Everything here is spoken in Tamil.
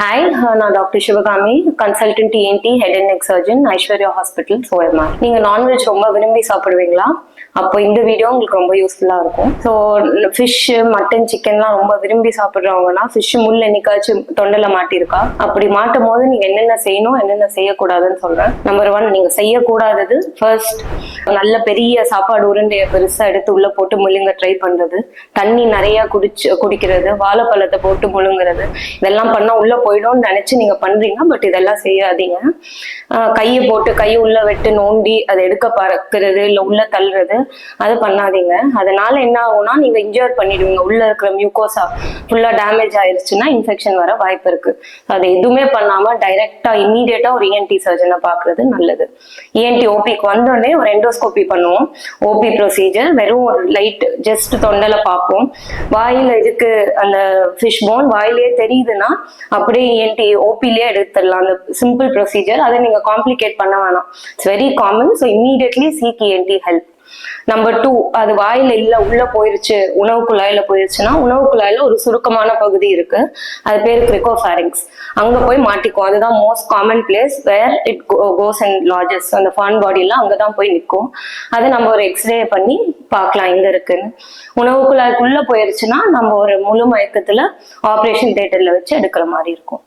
ஹாய் uh, நான் doctor Sivakami consultant ENT head and neck surgeon Aishwarya hospital சோயமா நீங்கள் நான்வெஜ் ரொம்ப விரும்பி சாப்பிடுவீங்களா? அப்போ இந்த வீடியோ உங்களுக்கு ரொம்ப யூஸ்ஃபுல்லாக இருக்கும். ஸோ ஃபிஷ்ஷு மட்டன் சிக்கன்லாம் ரொம்ப விரும்பி சாப்பிட்றவங்கன்னா ஃபிஷ்ஷு முள் என்னைக்காச்சும் தொண்டில் மாட்டியிருக்கா? அப்படி மாட்டும் போது நீங்கள் என்னென்ன செய்யணும் என்னென்ன செய்யக்கூடாதுன்னு சொல்கிறேன் நம்பர் ஒன் நீங்கள் செய்யக்கூடாதது ஃபர்ஸ்ட் நல்ல பெரிய சாப்பாடு உருண்டையை பெருசாக எடுத்து உள்ளே போட்டு முழுங்க ட்ரை பண்ணுறது தண்ணி நிறையா குடிச்சு குடிக்கிறது வாழைப்பழத்தை போட்டு முழுங்குறது. இதெல்லாம் பண்ணால் உள்ளே போயிடும்னு நினைச்சு நீங்க பண்றீங்க பட் இதெல்லாம் செய்யாதீங்க. கையை போட்டு கையை உள்ள வெட்டு நோண்டி அதை எடுக்க பறக்கிறது இல்லை உள்ள தள்ளுறது அது பண்ணாதீங்க. அதனால என்ன ஆகும்னா நீங்க இன்ஜூர் பண்ணிடுவீங்க. உள்ள இருக்கிற மியூகோசா ஃபுல்லா டேமேஜ் ஆயிருச்சுன்னா இன்ஃபெக்ஷன் வர வாய்ப்பு இருக்கு. அதை எதுவுமே பண்ணாம டைரக்டா இம்மீடியட்டா ஒரு இஎன்டி சர்ஜனை பாக்குறது நல்லது. இஎன்டி ஓபிக்கு வந்தோடனே ஒரு எண்டோஸ்கோபி பண்ணுவோம். ஓபி ப்ரொசீஜர் வெறும் ஒரு லைட் ஜஸ்ட் தொண்டல பார்ப்போம். வாயில இருக்கு அந்த ஃபிஷ் போன் வாயிலேயே தெரியுதுன்னா அப்படியே E இஎன்டி ஓபிலே எடுத்துடலாம். அந்த சிம்பிள் ப்ரொசீஜர் அதை நீங்க காம்ப்ளிகேட் பண்ண வேணாம். It's very common so immediately seek ENT help number two அது வாயில இல்ல உள்ள போயிருச்சு உணவு குழாயில போயிருச்சுன்னா உணவு குழாயில ஒரு சுருக்கமான பகுதி இருக்கு. அது பேர் கிரிகோஃபாரிங்ஸ் அங்க போய் மாட்டிக்கும். அதுதான் most common place where it goes and lodges அந்த ஃபான் எல்லாம் அங்கதான் போய் நிற்கும். அதை நம்ம ஒரு எக்ஸ்ரே பண்ணி பார்க்கலாம் எங்க இருக்குன்னு. உணவு குழாய்க்குள்ள போயிருச்சுன்னா நம்ம ஒரு முழு மயக்கத்துல ஆப்ரேஷன் தேட்டர்ல வச்சு எடுக்கிற மாதிரி இருக்கும்.